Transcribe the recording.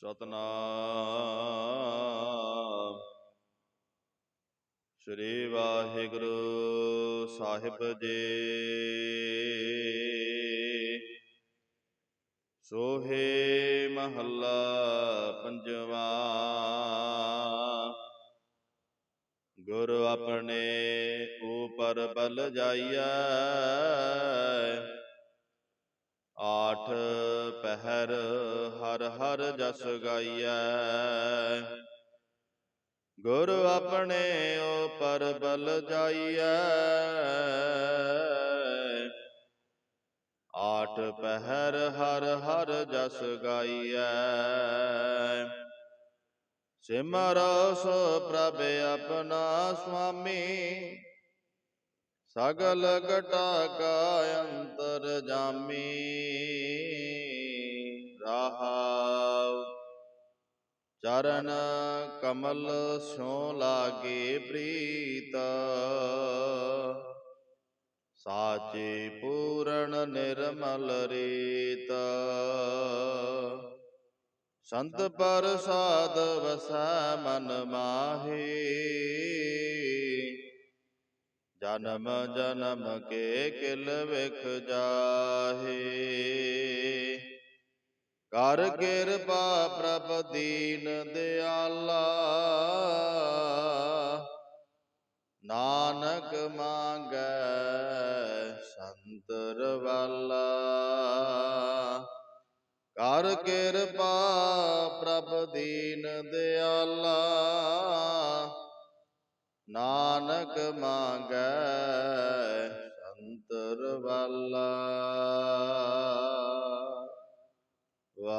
ਸਤਨਾਮ। ਸ੍ਰੀ ਵਾਹਿਗੁਰੂ ਸਾਹਿਬ ਜੀ। ਸੋਹੇ ਮਹੱਲਾ ਪੰਜਵਾ। ਗੁਰ ਆਪਣੇ ਉਪਰ ਬਲ ਜਾਈਐ। ਆਠ ਪਹਿਰ ਹਰ ਹਰ ਜਸ ਗਾਈਐ। ਗੁਰ ਆਪਣੇ ਉਪਰ ਬਲ ਜਾਈਐ। ਆਠ ਪਹਿਰ ਹਰ ਹਰ ਜਸ ਗਾਈਐ। ਸਿਮਰੋ ਸੋ ਪ੍ਰਭ ਆਪਣਾ ਸੁਆਮੀ। ਸਗਲ ਘਟਾ ਕਾ ਅੰਤਰ ਜਾਮੀ। ਚਰਨ ਕਮਲ ਸੋ ਲਾਗੇ ਪ੍ਰੀਤ। ਸਾਚੇ ਪੂਰਨ ਨਿਰਮਲ ਰੀਤ। ਸੰਤ ਪ੍ਰਸਾਦ ਵਸੈ ਮਨ ਮਾਹੀ। ਜਨਮ ਜਨਮ ਕੇ ਕਿਲ ਵਿਖ ਜਾਹੇ। ਕਰ ਕਿਰਪਾ ਪ੍ਰਭ ਦੀਨ ਦਿਆਲਾ ਨਾਨਕ ਮੰਗੈ ਸੰਤਰ ਵਾਲਾ ਕਰ ਕਿਰਪਾ ਪ੍ਰਭ ਦੀਨ ਦਿਆਲਾ ਨਾਨਕ ਮੰਗੈ ਸੰਤਰ ਵਾਲਾ